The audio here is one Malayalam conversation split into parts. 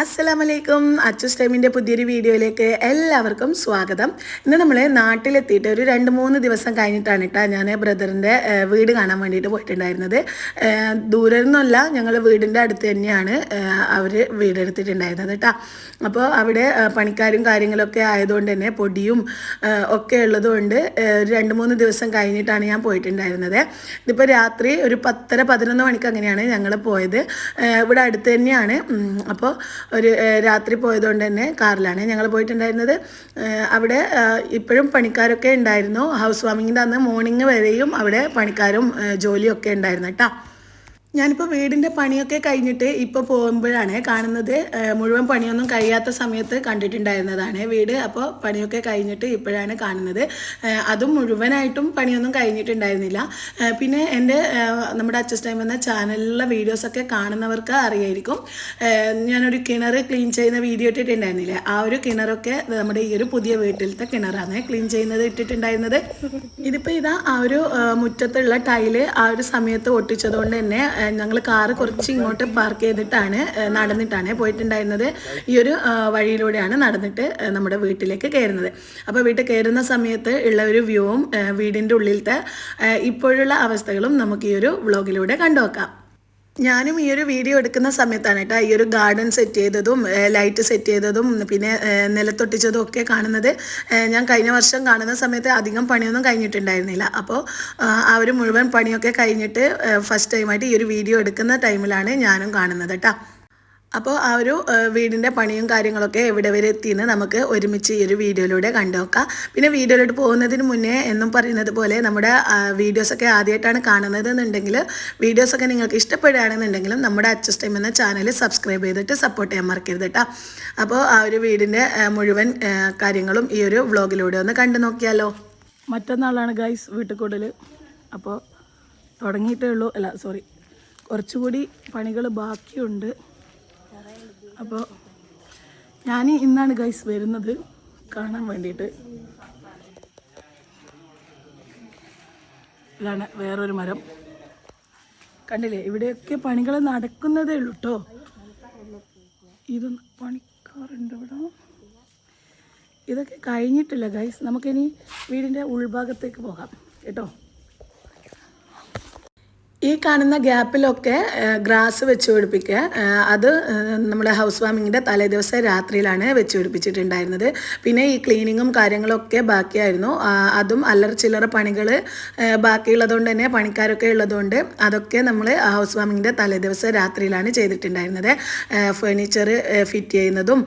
അസ്സലാമലൈക്കും. അച്ചു ടൈമിന്റെ പുതിയൊരു വീഡിയോയിലേക്ക് എല്ലാവർക്കും സ്വാഗതം. ഇന്ന് നമ്മൾ നാട്ടിലെത്തിയിട്ട് ഒരു രണ്ട് മൂന്ന് ദിവസം കഴിഞ്ഞിട്ടാണ് കേട്ടോ ഞാൻ ബ്രദറിന്റെ വീട് കാണാൻ വേണ്ടിയിട്ട് പോയിട്ടുണ്ടായിരുന്നത്. ദൂരെ നിന്നല്ല ഞങ്ങൾ വീടിന്റെ അടുത്ത് തന്നെയാണ് അവർ വീടെടുത്തിട്ടുണ്ടായിരുന്നത് കേട്ടോ അപ്പോൾ അവിടെ പണിക്കാരും കാര്യങ്ങളൊക്കെ ആയതുകൊണ്ട് തന്നെ പൊടിയും ഒക്കെ ഉള്ളതുകൊണ്ട് ഒരു രണ്ട് മൂന്ന് ദിവസം കഴിഞ്ഞിട്ടാണ് ഞാൻ പോയിട്ടുണ്ടായിരുന്നത്. ഇതിപ്പോൾ രാത്രി ഒരു പത്തര പതിനൊന്ന് മണിക്ക് അങ്ങനെയാണ് ഞങ്ങൾ പോയത്. ഇവിടെ അടുത്ത് തന്നെയാണ്. അപ്പോൾ ഒരു രാത്രി പോയതുകൊണ്ട് തന്നെ കാറിലാണ്. ഞങ്ങൾ പോയിട്ടുണ്ടായിരുന്നത് അവിടെ ഇപ്പോഴും പണിക്കാരൊക്കെ ഉണ്ടായിരുന്നു. ഹൗസ് വാമിങ്ങിന്റെ അന്ന് മോർണിംഗ് വരെയും അവിടെ പണിക്കാരും ജോലിയൊക്കെ ഉണ്ടായിരുന്നു കേട്ടോ. ഞാനിപ്പോൾ വീടിന്റെ പണിയൊക്കെ കഴിഞ്ഞിട്ട് ഇപ്പോൾ പോകുമ്പോഴാണ് കാണുന്നത്. മുഴുവൻ പണിയൊന്നും കഴിയാത്ത സമയത്ത് കണ്ടിട്ടുണ്ടായിരുന്നതാണ് വീട്. അപ്പോൾ പണിയൊക്കെ കഴിഞ്ഞിട്ട് ഇപ്പോഴാണ് കാണുന്നത്. അതും മുഴുവനായിട്ടും പണിയൊന്നും കഴിഞ്ഞിട്ടുണ്ടായിരുന്നില്ല. പിന്നെ എന്റെ നമ്മുടെ അച്ചസ് ടൈം എന്ന ചാനലിലെ വീഡിയോസൊക്കെ കാണുന്നവർക്ക് അറിയായിരിക്കും. ഞാനൊരു കിണർ ക്ലീൻ ചെയ്യുന്ന വീഡിയോ ഇട്ടിട്ടുണ്ടായിരുന്നില്ലേ. ആ ഒരു കിണറൊക്കെ നമ്മുടെ ഈ ഒരു പുതിയ വീട്ടിലത്തെ കിണറാണ് ക്ലീൻ ചെയ്യുന്നത് ഇട്ടിട്ടുണ്ടായിരുന്നത്. ഇതിപ്പോൾ ഇതാ ആ ഒരു മുറ്റത്തുള്ള ടൈൽ ആ ഒരു സമയത്ത് ഒട്ടിച്ചതുകൊണ്ട് തന്നെ ഞങ്ങൾ കാറ് കുറച്ച് ഇങ്ങോട്ട് പാർക്ക് ചെയ്തിട്ടാണ് നടന്നിട്ടാണ് പോയിട്ടുണ്ടായിരുന്നത്. ഈ ഒരു വഴിയിലൂടെയാണ് നടന്നിട്ട് നമ്മുടെ വീട്ടിലേക്ക് കയറുന്നത്. അപ്പോൾ വീട്ടിൽ കയറുന്ന സമയത്ത് ഉള്ള ഒരു വ്യൂവും വീടിന്റെ ഉള്ളിലത്തെ ഇപ്പോഴുള്ള അവസ്ഥകളും നമുക്ക് ഈ ഒരു വ്ളോഗിലൂടെ കണ്ടുവെക്കാം ഞാനും ഈ ഒരു വീഡിയോ എടുക്കുന്ന സമയത്താണ് കേട്ടോ ഈ ഒരു ഗാർഡൻ സെറ്റ് ചെയ്തതും ലൈറ്റ് സെറ്റ് ചെയ്തതും പിന്നെ നിലത്തൊട്ടിച്ചതും ഒക്കെ കാണുന്നത്. ഞാൻ കഴിഞ്ഞ വർഷം കാണുന്ന സമയത്ത് അധികം പണിയൊന്നും കഴിഞ്ഞിട്ടുണ്ടായിരുന്നില്ല. അപ്പോൾ ആ ഒരു മുഴുവൻ പണിയൊക്കെ കഴിഞ്ഞിട്ട് ഫസ്റ്റ് ടൈമായിട്ട് ഈ ഒരു വീഡിയോ എടുക്കുന്ന ടൈമിലാണ് ഞാനും കാണുന്നത് കേട്ടോ. അപ്പോൾ ആ ഒരു വീടിന്റെ പണിയും കാര്യങ്ങളൊക്കെ എവിടെ വരെ എത്തിയെന്ന് നമുക്ക് ഒരുമിച്ച് ഈ ഒരു വീഡിയോയിലൂടെ കണ്ടുനോക്കാം. പിന്നെ വീഡിയോയിലോട്ട് പോകുന്നതിന് മുന്നേ എന്നും പറയുന്നത് പോലെ നമ്മുടെ വീഡിയോസൊക്കെ ആദ്യമായിട്ടാണ് കാണുന്നത് എന്നുണ്ടെങ്കിൽ വീഡിയോസൊക്കെ നിങ്ങൾക്ക് ഇഷ്ടപ്പെടുകയാണെന്നുണ്ടെങ്കിലും നമ്മുടെ അച്ചസ് ടൈം എന്ന ചാനൽ സബ്സ്ക്രൈബ് ചെയ്തിട്ട് സപ്പോർട്ട് ചെയ്യാൻ മറക്കരുത് കേട്ടോ അപ്പോൾ ആ ഒരു വീടിന്റെ മുഴുവൻ കാര്യങ്ങളും ഈ ഒരു വ്ളോഗിലൂടെ ഒന്ന് കണ്ടു നോക്കിയാലോ. മറ്റന്നാളാണ് ഗൈസ് വീട്ടുകൂടൽ അപ്പോൾ തുടങ്ങിയിട്ടേ ഉള്ളൂ. അല്ല സോറി. കുറച്ചുകൂടി പണികൾ ബാക്കിയുണ്ട്. അപ്പോൾ ഞാൻ ഇന്നാണ് ഗൈസ് വരുന്നത്. കാണാൻ വേണ്ടിയിട്ട്. ഇതാണ് വേറൊരു മരം. കണ്ടില്ലേ? ഇവിടെയൊക്കെ പണികൾ നടക്കുന്നതേ ഉള്ളൂ കേട്ടോ ഇതൊന്ന് പണിക്കാറുണ്ട് ഇവിടെ. ഇതൊക്കെ കഴിഞ്ഞിട്ടില്ല ഗൈസ് നമുക്കിനി വീടിന്റെ ഉൾഭാഗത്തേക്ക് പോകാം. കേട്ടോ? ഈ കാണുന്ന ഗ്യാപ്പിലൊക്കെ ഗ്രാസ് വെച്ച് പിടിപ്പിക്കുക. അത് നമ്മുടെ ഹൗസ് വാമിങ്ങിന്റെ തലേദിവസം രാത്രിയിലാണ് വെച്ച് പിടിപ്പിച്ചിട്ടുണ്ടായിരുന്നത്. പിന്നെ ഈ ക്ലീനിങ്ങും കാര്യങ്ങളൊക്കെ ബാക്കിയായിരുന്നു. അതും അല്ലറ ചില്ലറ പണികൾ ബാക്കിയുള്ളതുകൊണ്ട് തന്നെ പണിക്കാരൊക്കെ ഉള്ളതുകൊണ്ട് അതൊക്കെ നമ്മൾ ഹൗസ് വാമിങ്ങിന്റെ തലേദിവസം രാത്രിയിലാണ് ചെയ്തിട്ടുണ്ടായിരുന്നത്. ഫേർണിച്ചർ ഫിറ്റ് ചെയ്യുന്നതും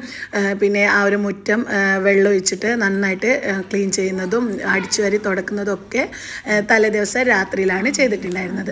പിന്നെ ആ ഒരു മുറ്റം വെള്ളമൊഴിച്ചിട്ട് നന്നായിട്ട് ക്ലീൻ ചെയ്യുന്നതും അടിച്ചു വരി തുടക്കുന്നതും ഒക്കെ തലേ തലേദിവസം രാത്രിയിലാണ് ചെയ്തിട്ടുണ്ടായിരുന്നത്.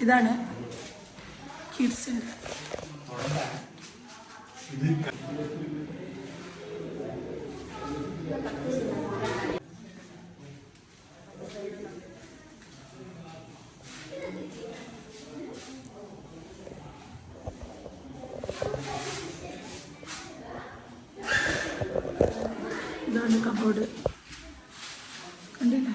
ഇതാണ് ഇതാണ് കബോർഡ് കണ്ടില്ലേ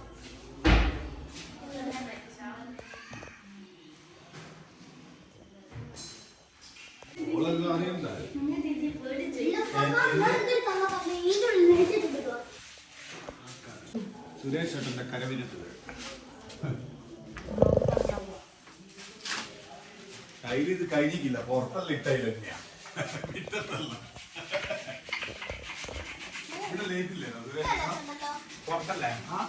സുരേഷ് ഏട്ടന്റെ കരവിരുത്ത് കയ്യിൽ ഇത് കഴിഞ്ഞിക്കില്ല പുറത്തല്ല ഇട്ടതിൽ തന്നെയാണ് ഇട്ടത്തല്ല ഇവിടെ ലേറ്റ് സുരേഷ് പുറത്തല്ല? പുറത്തല്ലേ ആ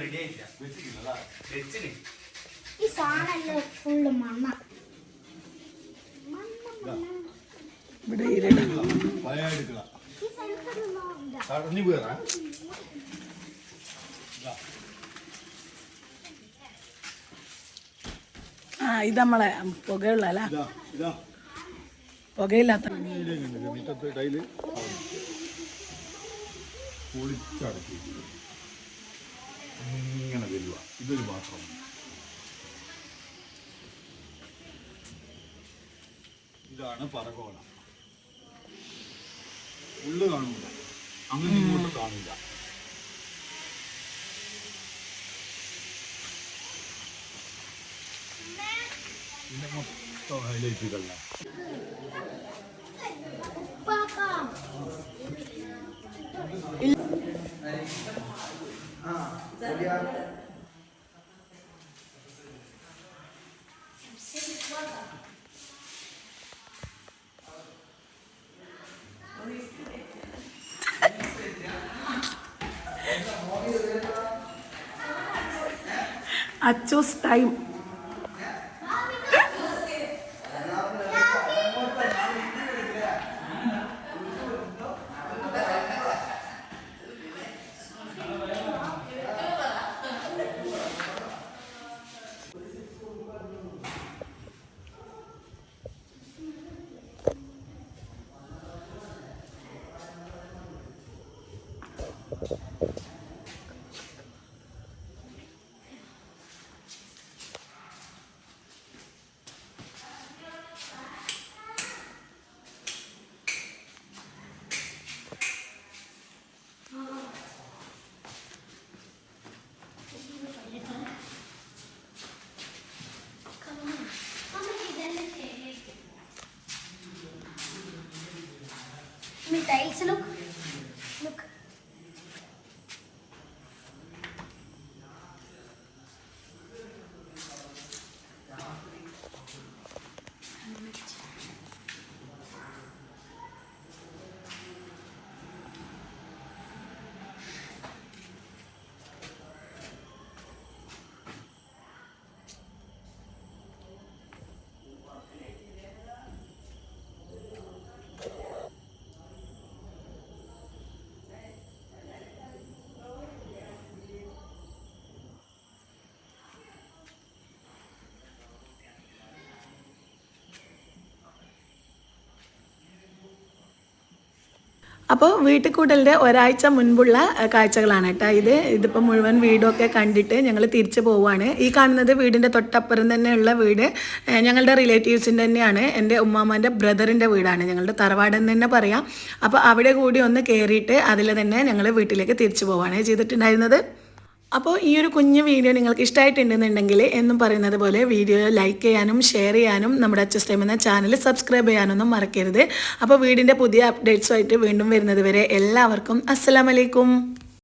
റെഡി ആയില്ല. വെച്ചിട്ടില്ല വെച്ചിന്. ഈ സാധനം ഫുള്ള് മണ്ണ. ഇവിടെ ഇരുട പഴയ ഇല്ല. തടഞ്ഞു പോയതാ. ആ ഇത് നമ്മളെ പുകയുള്ള അല്ല? പുകയില്ലാത്ത ഇങ്ങനെ വരിക ഇതൊരു പാത്രം. ഇതാണ് പറകോല ഉള്ളു കാണുന്നില്ല അങ്ങനെ ഇങ്ങോട്ട് കാണില്ല. പിന്നെ മൊത്തം ഹൈലൈറ്റുകളാണ് ഉപ്പാക്കാ അച്ചോസ് ടൈം మీ టైల్స్లు അപ്പോൾ വീട്ടിൽ കൂടലിന്റെ ഒരാഴ്ച മുൻപുള്ള കാഴ്ചകളാണ് കേട്ടോ ഇത്. ഇതിപ്പോൾ മുഴുവൻ വീടൊക്കെ കണ്ടിട്ട് ഞങ്ങൾ തിരിച്ചു പോവുകയാണ് ഈ കാണുന്നത് വീടിന്റെ തൊട്ടപ്പുറം തന്നെയുള്ള വീട്. ഞങ്ങളുടെ റിലേറ്റീവ്സിന്റെ തന്നെയാണ്. എന്റെ ഉമ്മാമ്മന്റെ ബ്രദറിന്റെ വീടാണ്. ഞങ്ങളുടെ തറവാടെന്ന് തന്നെ പറയാം. അപ്പോൾ അവിടെ കൂടി ഒന്ന് കയറിയിട്ട് അതിൽ തന്നെ ഞങ്ങൾ വീട്ടിലേക്ക് തിരിച്ചു പോവുകയാണ് ചെയ്തിട്ടുണ്ടായിരുന്നത്? അപ്പോൾ ഈ ഒരു കുഞ്ഞു വീഡിയോ നിങ്ങൾക്ക് ഇഷ്ടമായിട്ടുണ്ടെന്നുണ്ടെങ്കിൽ എന്നും പറയുന്നത് പോലെ വീഡിയോ ലൈക്ക് ചെയ്യാനും ഷെയർ ചെയ്യാനും നമ്മുടെ അച്ചസ് ടൈം എന്ന ചാനൽ സബ്സ്ക്രൈബ് ചെയ്യാനൊന്നും മറക്കരുത്. അപ്പോൾ വീടിന്റെ പുതിയ അപ്ഡേറ്റ്സുമായിട്ട് വീണ്ടും വരുന്നത് വരെ എല്ലാവർക്കും അസ്സലാമലൈക്കും.